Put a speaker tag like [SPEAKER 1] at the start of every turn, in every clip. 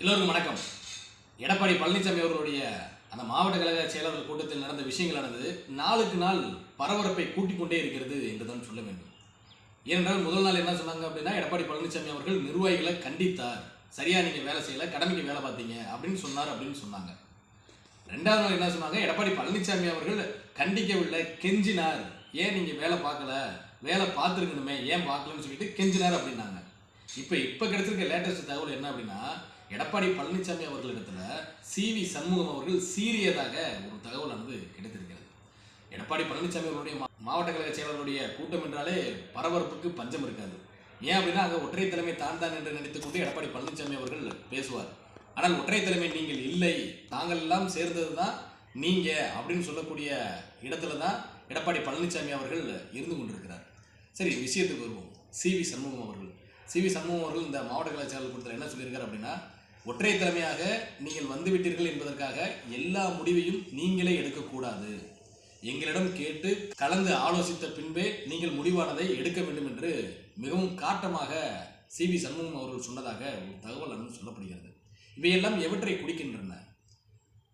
[SPEAKER 1] எல்லோருக்கும் வணக்கம். எடப்பாடி பழனிசாமி அவர்களுடைய அந்த மாவட்ட கழக செயலாளர் கூட்டத்தில் நடந்த விஷயங்களானது நாளுக்கு நாள் பரபரப்பை கூட்டிக் கொண்டே இருக்கிறது என்றுதான் சொல்ல வேண்டும். ஏனென்றால் முதல் நாள் என்ன சொன்னாங்க அப்படின்னா எடப்பாடி பழனிசாமி அவர்கள் நிர்வாகிகளை கண்டித்தார். சரியா நீங்க வேலை செய்யல கடமைக்கு வேலை பார்த்தீங்க அப்படின்னு சொன்னார் அப்படின்னு சொன்னாங்க. ரெண்டாவது நாள் என்ன சொன்னாங்க? எடப்பாடி பழனிசாமி அவர்கள் கண்டிக்கவில்லை கெஞ்சினார். ஏன் நீங்க வேலை பார்க்கல? வேலை பார்த்துருக்கணுமே ஏன் பார்க்கலன்னு சொல்லிட்டு கெஞ்சினார் அப்படின்னாங்க. இப்போ இப்போ கிடைச்சிருக்க லேட்டஸ்ட் தகவல் என்ன அப்படின்னா எடப்பாடி பழனிசாமி அவர்களிடத்துல சி வி சண்முகம் அவர்கள் சீரியதாக ஒரு தகவல் வந்து கிடைத்திருக்கிறது. எடப்பாடி பழனிசாமி அவருடைய மாவட்ட கழக செயலாளருடைய கூட்டம் என்றாலே பரபரப்புக்கு பஞ்சம் இருக்காது. ஏன் அப்படின்னா அங்கே ஒற்றை தலைமை தான் தான் என்று நினைத்துக்கொண்டு எடப்பாடி பழனிசாமி அவர்கள் பேசுவார். ஆனால் ஒற்றை தலைமை நீங்கள் இல்லை தாங்கள் எல்லாம் சேர்ந்தது தான் நீங்க அப்படின்னு சொல்லக்கூடிய இடத்துல தான் எடப்பாடி பழனிசாமி அவர்கள் இருந்து கொண்டிருக்கிறார். சரி விஷயத்துக்கு வருவோம். சி வி சண்முகம் அவர்கள். சி வி சண்முகம் அவர்கள் இந்த மாவட்ட கலாச்சாரத்தில் செயலாளர் என்ன சொல்லியிருக்காரு அப்படின்னா ஒற்றை தலைமையாக நீங்கள் வந்துவிட்டீர்கள் என்பதற்காக எல்லா முடிவையும் நீங்களே எடுக்கக்கூடாது. எங்களிடம் கேட்டு கலந்து ஆலோசித்த பின்பே நீங்கள் முடிவானதை எடுக்க வேண்டும் என்று மிகவும் காட்டமாக சி. வி. சண்முகம் அவர்கள் சொன்னதாக ஒரு தகவல் அன்னு சொல்லப்படுகிறது. இவையெல்லாம் எவற்றை குடிக்கின்றன?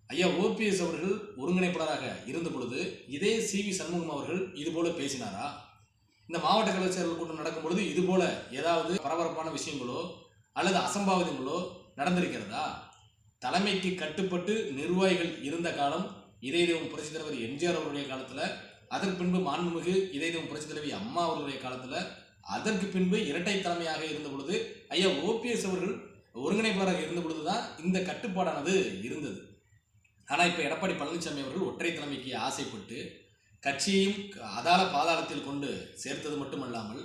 [SPEAKER 1] ஐயா ஓபிஎஸ் அவர்கள் ஒருங்கிணைப்பாளராக இருந்த பொழுது இதே சி. வி. சண்முகம் அவர்கள் இதுபோல பேசினாரா? இந்த மாவட்ட கழக கூட்டம் நடக்கும் பொழுது இதுபோல ஏதாவது பரபரப்பான விஷயங்களோ அல்லது அசம்பாவிதங்களோ நடந்திருக்கிறதா? தலைமைக்கு கட்டுப்பட்டு நிர்வாகிகள் இருந்த காலம் இதய தெய்வம் புரட்சித் தலைவர் எம்ஜிஆர் அவருடைய காலத்தில் அதற்கு பின்பு மாண்புமிகு இதய தெய்வம் புரட்சித் தலைவி அம்மா அவர்களுடைய காலத்தில் அதற்கு பின்பு இரட்டை தலைமையாக இருந்த பொழுது ஐயா ஓபிஎஸ் அவர்கள் ஒருங்கிணைப்பாளராக இருந்த பொழுதுதான் இந்த கட்டுப்பாடானது இருந்தது. ஆனால் இப்போ எடப்பாடி பழனிசாமி அவர்கள் ஒற்றை தலைமைக்கு ஆசைப்பட்டு கட்சியையும் அதால பாதாளத்தில் கொண்டு சேர்த்தது மட்டுமல்லாமல்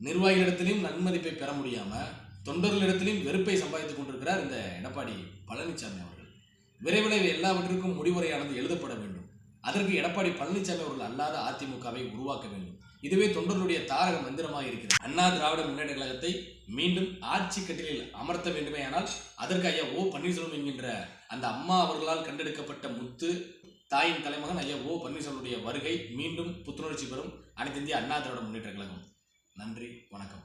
[SPEAKER 1] நிர்வாகிகளிடத்திலையும் நன்மதிப்பை பெற முடியாமல் தொண்டர்களிடத்திலையும் வெறுப்பை சம்பாதித்துக் கொண்டிருக்கிறார் இந்த எடப்பாடி பழனிசாமி அவர்கள். விரைவில் எல்லாவற்றிற்கும் முடிவுரையானது எழுதப்பட வேண்டும். அதற்கு எடப்பாடி பழனிசாமி அவர்கள் அல்லாத அதிமுகவை உருவாக்க வேண்டும். இதுவே தொண்டர்களுடைய தாரக மந்திரமாக இருக்கிறது. அண்ணா திராவிட முன்னேற்ற கழகத்தை மீண்டும் ஆட்சி கட்டிலில் அமர்த்த வேண்டுமேயானால் அதற்கு ஐயா ஓ பன்னீர்செல்வம் என்கின்ற அந்த அம்மா அவர்களால் கண்டெடுக்கப்பட்ட முத்து தாயின் தலைமகன் ஐயா ஓ பன்னீர்செல்வனுடைய வருகை மீண்டும் புத்துணர்ச்சி பெறும் அனைத்து இந்திய அண்ணா திராவிட முன்னேற்ற கழகம். நன்றி வணக்கம்.